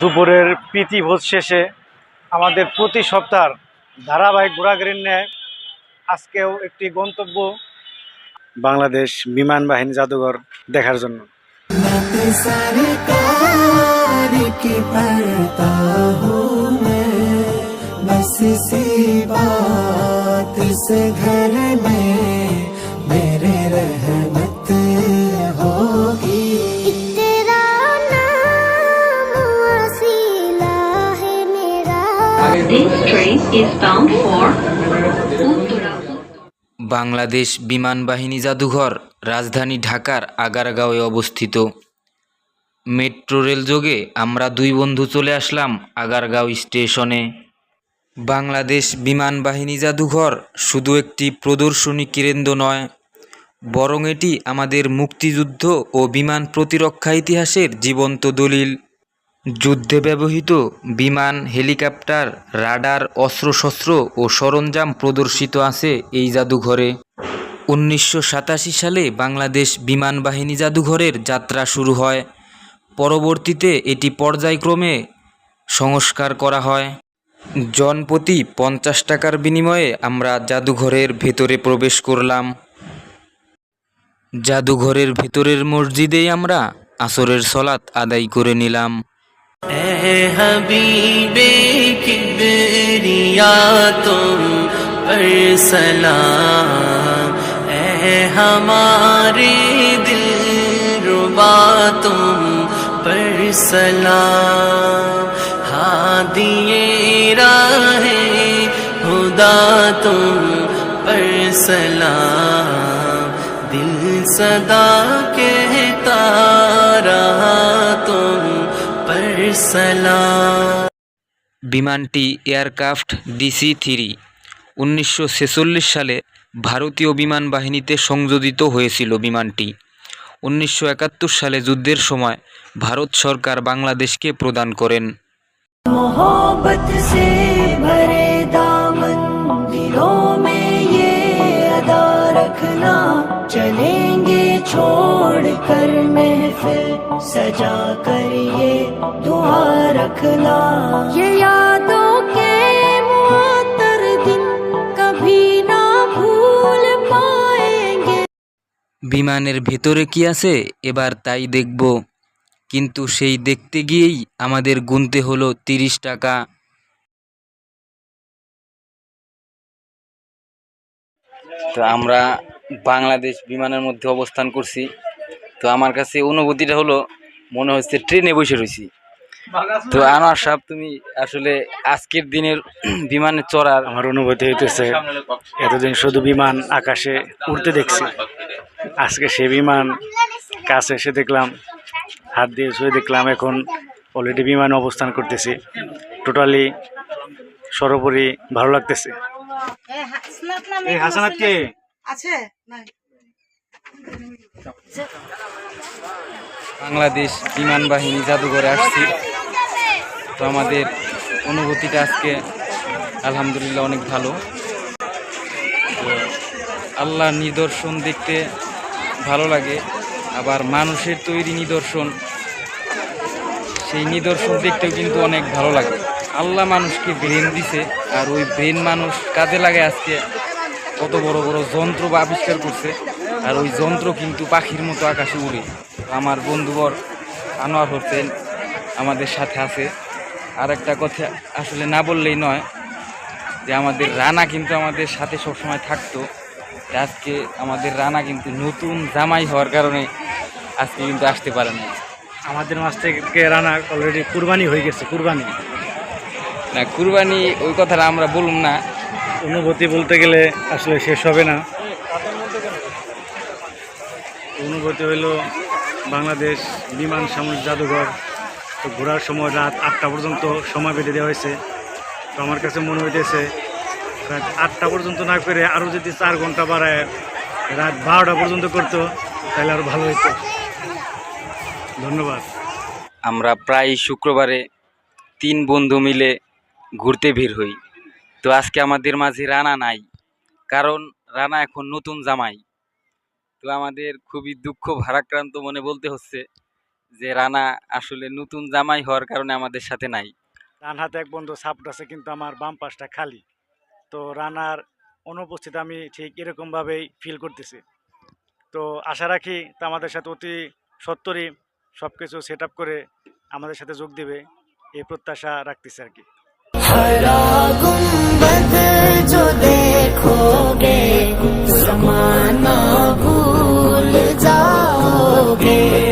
দুপুরের প্রীতি ভোজ শেষে আমাদের প্রতি সপ্তাহ ধারাবাহিক ঘোরাঘুরির ন্যায় আজকেও একটি গন্তব্য বাংলাদেশ বিমান বাহিনী জাদুঘর দেখার জন্য मत सरकार की पढ़ता हूँ मैं बस सी बात से घर में বাংলাদেশ বিমান বাহিনী জাদুঘর, রাজধানী ঢাকার আগারগাঁওয়ে অবস্থিত। মেট্রো রেল যোগে আমরা দুই বন্ধু চলে আসলাম আগারগাঁও স্টেশনে। বাংলাদেশ বিমান বাহিনী জাদুঘর শুধু একটি প্রদর্শনী কেন্দ্র নয়, বরং এটি আমাদের মুক্তিযুদ্ধ ও বিমান প্রতিরক্ষা ইতিহাসের জীবন্ত দলিল। যুদ্ধে ব্যবহৃত বিমান, হেলিকপ্টার, রাডার, অস্ত্রশস্ত্র ও সরঞ্জাম প্রদর্শিত আছে এই জাদুঘরে। উনিশশো সাতাশি সালে বাংলাদেশ বিমান বাহিনী জাদুঘরের যাত্রা শুরু হয়। পরবর্তীতে এটি পর্যায়ক্রমে সংস্কার করা হয়। জনপ্রতি পঞ্চাশ টাকার বিনিময়ে আমরা জাদুঘরের ভেতরে প্রবেশ করলাম। জাদুঘরের ভেতরের মসজিদেই আমরা আসরের সলাৎ আদায় করে নিলাম। اے حبیب کبریا، تم پر سلام۔ اے ہمارے دل ربا، تم پر سلام۔ ہادی راہ خدا، تم پر سلام۔ دل صدا کہتا বিমানটি এয়ারক্রাফট ডিসি থ্রি উনিশশো ছেচল্লিশ সালে ভারতীয় বিমান বাহিনীতে সংযোজিত হয়েছিল বিমানটি উনিশশো একাত্তর সালে যুদ্ধের সময় ভারত সরকার বাংলাদেশকে প্রদান করেন मोहब्बत से भरे दामन दिलों में ये अदा रखना चलेंगे छोड़ कर महफिल सजा कर ये दुआ रखना ये यादों के मुअत्तर दिन कभी ना भूल पाएंगे বিমানের ভেতরে কি আছে এবার তাই দেখব কিন্তু সেই দেখতে গিয়েই আমাদের গুনতে হলো তিরিশ টাকা তো আমরা বাংলাদেশ বিমানের মধ্যে অবস্থান করছি। তো আমার কাছে অনুভূতিটা হলো মনে হচ্ছে ট্রেনে বসে রয়েছি। তো আনোয়ার সাহেব তুমি আসলে আজকের দিনের বিমানে চড়ার আমার অনুভূতি হইতেছে এতদিন শুধু বিমান আকাশে উড়তে দেখছি। আজকে সে বিমান কাছে এসে দেখলাম হাত দিয়ে ছুঁয়ে দেখলাম এখন অলরেডি বিমানে অবস্থান করতেছি। টোটালি সর্বোপরি ভালো লাগতেছে। এই হাসানাত কে আছে? বাংলাদেশ বিমান বাহিনী জাদুঘরে আসছি। তো আমাদের অনুভূতিটা আজকে আলহামদুলিল্লাহ অনেক ভালো। তো আল্লাহর নিদর্শন দেখতে ভালো লাগে, আবার মানুষের তৈরি নিদর্শন, সেই নিদর্শন দেখতেও কিন্তু অনেক ভালো লাগে। আল্লাহ মানুষকে ব্রেন দিছে, আর ওই ব্রেন মানুষ কাজে লাগে আজকে। কত বড় বড় যন্ত্র বা আবিষ্কার করছে আর ওই যন্ত্র কিন্তু পাখির মতো আকাশে উড়ে। আমার বন্ধুবর আনোয়ার হোসেন আমাদের সাথে আছে। আর একটা কথা আসলে না বললেই নয় যে আমাদের রানা কিন্তু আমাদের সাথে সবসময় থাকতো। আজকে আমাদের রানা কিন্তু নতুন জামাই হওয়ার কারণে আজকে কিন্তু আসতে পারে না আমাদের মাছ থেকে রানা অলরেডি কুরবানি হয়ে গেছে কুরবানি। না কুরবানি ওই কথাটা আমরা বলুন না। অনুভূতি বলতে গেলে আসলে শেষ হবে না। অনুভূতি হইল বাংলাদেশ বিমান সামরিক জাদুঘর। তো ঘোরার সময় রাত আটটা পর্যন্ত সময় বেঁধে দেওয়া হয়েছে। তো আমার কাছে মনে হইতেছে, রাত আটটা পর্যন্ত না করে আরও যদি চার ঘণ্টা বাড়ায়, রাত বারোটা পর্যন্ত করতো, তাহলে আরও ভালো হতো ধন্যবাদ। আমরা প্রায় শুক্রবারে তিন বন্ধু মিলে ঘুরতে ভিড় হই। তো আজকে আমাদের মাঝে রানা নাই কারণ রানা এখন নতুন জামাই। তো আমাদের খুবই দুঃখ ভারাক্রান্ত মনে বলতে হচ্ছে যে রানা আসলে নতুন জামাই হওয়ার কারণে আমাদের সাথে নাই। ডান হাতে এক বন্ধু সাপোর্ট আছে কিন্তু আমার বাম পাশটা খালি। তো রানার অনুপস্থিত আমি ঠিক এরকমভাবেই ফিল করতেছি। তো আশা রাখি তা আমাদের সাথে অতি সত্তরই সব কিছু সেট আপ করে আমাদের সাথে যোগ দেবে এই প্রত্যাশা রাখতেছে আর কি। तो देखोगे जमाना भूल जाओगे